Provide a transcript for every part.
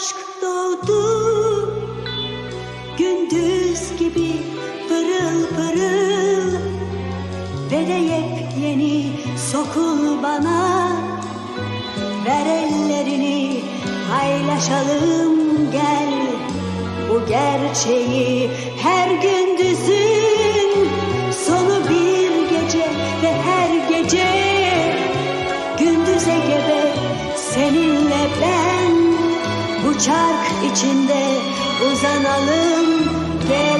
aşk doğdu Gündüz gibi pırıl pırıl. Ve de yepyeni sokul bana. Ver ellerini paylaşalım gel. Bu gerçeği her gündüzün Sonu bir gece ve her gece. Gündüze gebe seninle ben çark içinde uzanalım geleceğe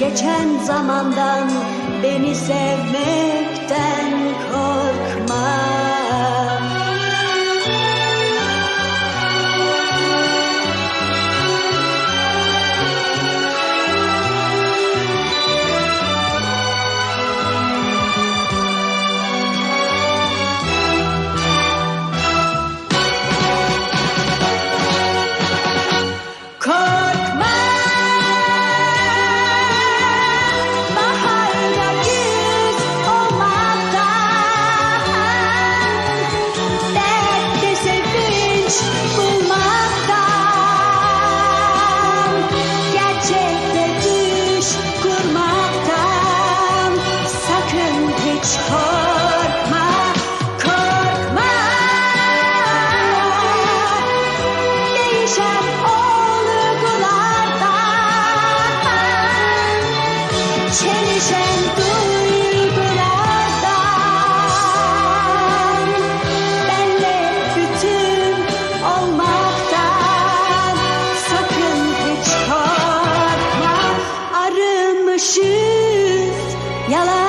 geçen zamandan beni sevmekten korkma. Yellow.